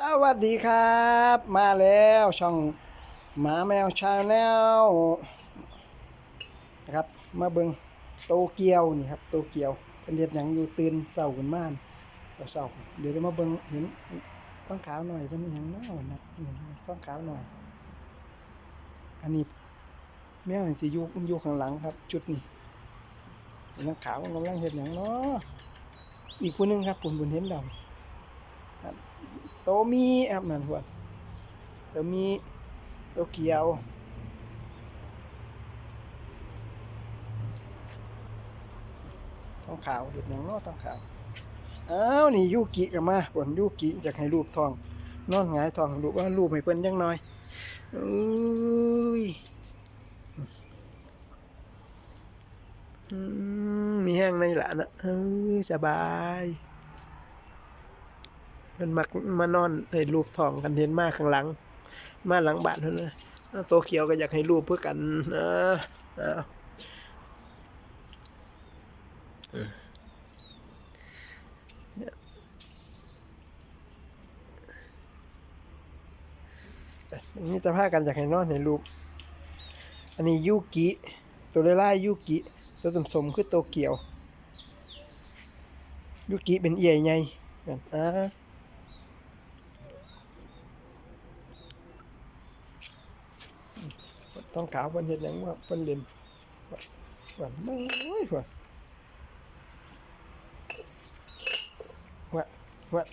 สวัสดีครับ มาแล้วช่องหมาแมวชาแนลนะครับ มาเบิงโตเกียวนี่ครับโตเกียวเป็นเด็ดหยังอยู่ตื่นเศร้าขึ้นมาเศร้าๆเดี๋ยวได้มาเบิงเห็นต้องขาวหน่อยเป็นอหยังเน่านะเห็นต้องขาวหน่อย อันนี้แมวเห็นสียูยูข้างหลังครับ จุดนี้เห็นขาวกำลังเห็นอย่างเนาะอีกผู้หนึงครับผมบุญเห็นดำ โตมีครับนั่นพวกโตมีโตเกียวต้องขาวเห็ดหยังเนาะต้องขาวอ้าวนี่ยูกิกลับมาผลยูกิอยากให้รูปทองนอนหงายทองรูปว่ารูปให้เพิ่นยังน้อยอุ้ยมีแห้งในหละนะเอ้ยสบาย มันมักมานอนในรูปทองกันเห็นมาข้างหลัง มาหลังบ้านเท่านั้นนะโตเขียวก็อยากให้รูปเพื่อกันนะนะนี่จะพากันอยากให้นอนในรูป อันนี้ยูกิตัวไล่ๆยูกิตัวสมสมๆคือโตเกียวยูกิเป็นเอี่ยไงกันอ่า ต้องขาวเพิ่นเฮ็ดหยังว่าเพิ่นเล่นว่าไม่ว่าว่าว่า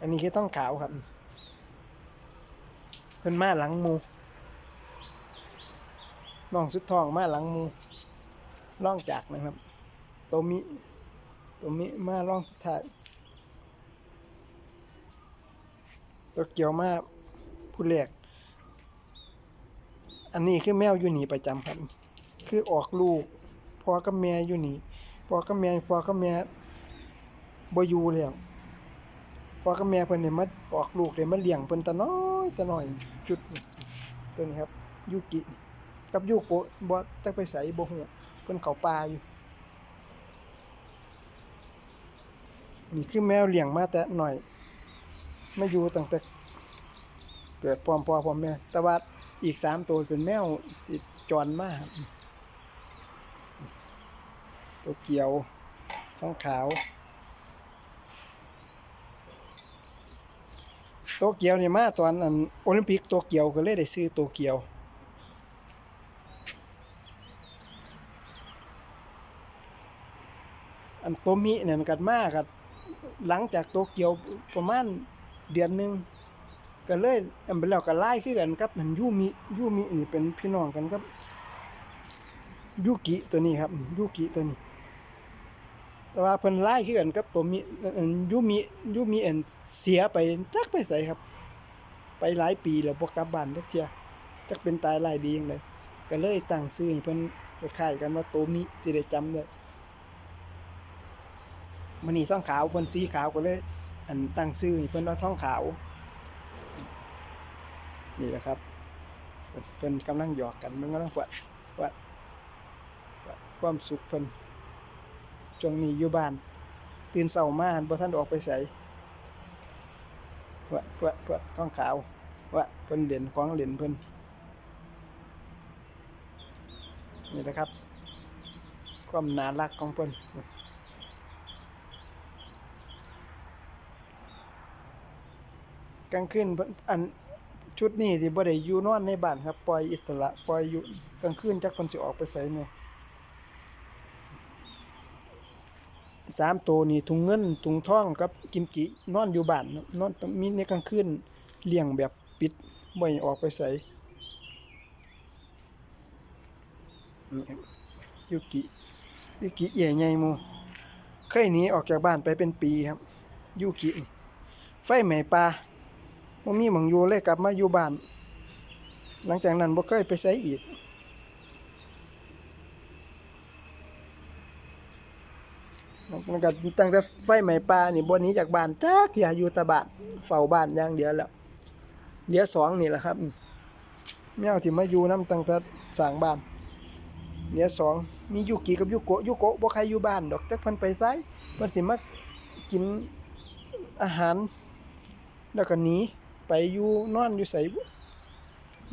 อันนี้คือต้องขาวครับเพิ่นมาหลังมูน้องสุดทองมาหลังมูล่องจากนะครับตัวมิตัวมิมาล่องสุดท้ายตัวเกี่ยวมาผู้แรก อันนี้คือแมวอยู่นี่ประจำครับ คือออกลูกพ่อกับแม่อยู่นี่พ่อกับแม่พ่อกับแม่บ่อยู่แล้วพ่อกับแม่เพิ่นได้มาออกลูกได้มาเลี้ยงเพิ่นตะน้อยตะน้อยจุดตัวนี้ครับยูกิกับยูโกะบ่จักไปไสบ่ฮู้เพิ่นเข้าป่าอยู่นี่คือแมวเลี้ยงมาแต่น้อย มาอยู่ตั้งแต่ เกิดพร้อมพ่อพร้อมแม่แต่ว่าอีกสามตัวเป็นแมวติดจรมากตัวเกียวท้องขาว ตัวเกียวเนี่ยมาตอนอันโอลิมปิกตัวเกียวก็เลยได้ซื้อตัวเกียวอันตัวมิเนี่ยมันกัดมากกับหลังจากตัวเกียวประมาณเดือนหนึ่ง ก็เลยอันเป็นแล้วก็ไล่คือกันครับมันยูมิยูมินี่เป็นพี่น้องกันครับยูกิตัวนี้ครับยูกิตัวนี้ แต่ว่าเพิ่นไล่คือกันกับตัวมิอันยูมิยูมิอันเสียไปจักไปไสครับ ไปหลายปีแล้วบ่กลับบ้านจักเทียจักเป็นตายหลายดีจังไดก็เลยตั้งชื่อให้เพิ่นคล้ายๆกันว่าตัวมิสิได้จำได้มันนี่ท้องขาวเพิ่นสีขาวก็เลย อันตั้งชื่อให้เพิ่นว่าท้องขาว นี่แหละครับเพิ่นกำลังหยอกกันมันกำลังวัดวัดวัดความสุขเพิ่นช่วงนี้อยู่บ้าน ตื่นเช้ามาบ่ทันออกไปไสวัดวัดวัดต้องขาววัดเพิ่นเด่นของเล่นเพิ่นนี่แหละครับ ความน่ารักของเพิ่นกลางคืนเพิ่นอัน ชุดนี้ที่บ่ได้อยู่นอนในบ้านครับปล่อยอิสระปล่อยอยู่กลางคืนจักเพิ่นสิออกไปไสแหน่ยสามตัวนี่ถุงเงินถุงท่องกับกิมจินอนอยู่บ้านนอนมีในกลางคืนเลี้ยงแบบปิดบ่ออกไปไสนี่ครับยูกิยูกิเอี่ยใหญ่มูเคยหนีออกจากบ้านไปเป็นปีครับยูกิไฟไหม้ป่า บ่มีหมังอยู่เลยกลับมาอยู่บ้าน หลังจากนั้นบ่เคยไปไสอีก มันก็ตั้งแต่ไฟไหม้ป่านี่บ่หนีจากบ้านจักอย่าอยู่ต่บ้านเฝ้าบ้านอย่างเดียวแล้วเหลือสองนี่แหละครับแมวที่มาอยู่นํตั้งแต่สร้างบ้านเหลือสองมียูกิกับยูโกะยูโกะบ่ใครอยู่บ้านดอกจักเพิ่นไปไสเพิ่นสิมากินอาหารแล้วก็หนี ไปอยู่นอนอยู่ไสบุ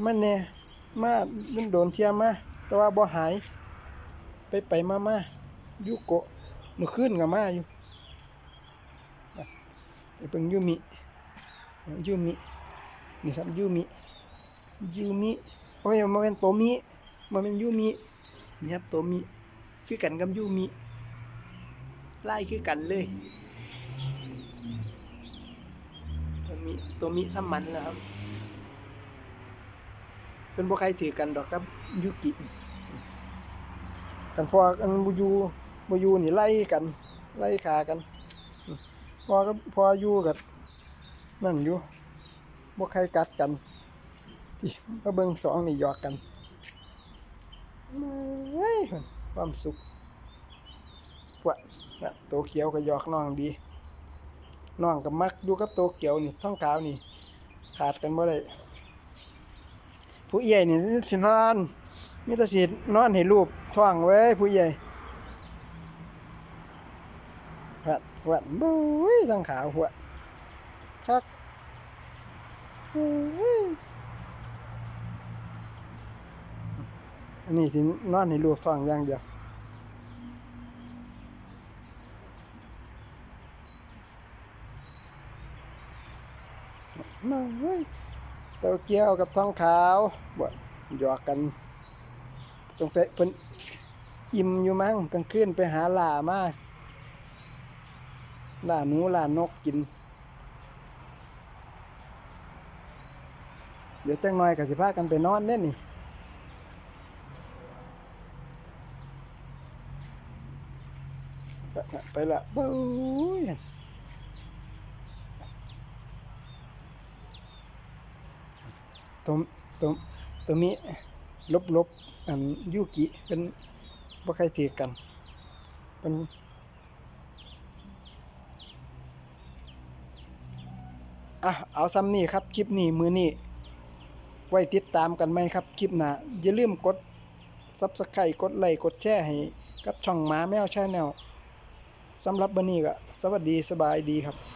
มันแน่มามันโดนเทียมาแต่ว่าบ่หาย ไปไปมามาอยู่โกะมื้อคืนก็มาอยู่ไปเบิ่งยูมิยูมินี่ครับยูมิยูมิโอ้ยมันเป็นโตมิมันเป็นยูมินี่ครับโตมิคือกันกับยูมิไล่คือกันเลย ตัว มิตัวมิซ้ำมันนะครับ เป็นบ่ใครถือกันดอกครับยุกิกันพอกันบ่อยู่บ่อยู่นี่ไล่กันไล่ขากัน พอก็พออยู่กับนั่นอยู่บ่ใครกัดกันพี่มาเบิงสองนี่หยอกกันเฮ้ยความสุขพวกน่ะโตเกียวก็หยอกน้องดี น้องกับมักอยู่กับโตเกียวนี่ท้องขาวนี่ ขาดกันบ่ได้ผู้ใหญ่นี่สินอนมีแต่สินอนให้รูปท้องไว้ผู้ใหญ่วัดวัดบุ้ยท้องขาวหัวคักอ้ยอันนี้สินอนให้รูปท้องอย่างเดียว มาเว้ย เต้าเกี้ยวกับท้องขาวบ่หยอกกันสงสัยเพิ่นอิ่มอยู่มั้งกลางคืนไปหาล่ามาล่าหนูล่านกกิน เดี๋ยวจังหน่อยก็สิพากันไปนอนเน่นี่ไปละบู๊ย ตัวตัวตัวมีลบลบอันยูกิเป็นบ่ใครถือกันเป็นอะเอาซ้ำนี่ครับ คลิปนี้มือนี้ไว้ติดตามกันไหมครับ คลิปหน้าอย่าลืมกด Subscribe กดไลค์กดแชร์ให้กับช่องหมาแมวชาแนลสำหรับวันนี้ก็สวัสดีสบายดีครับ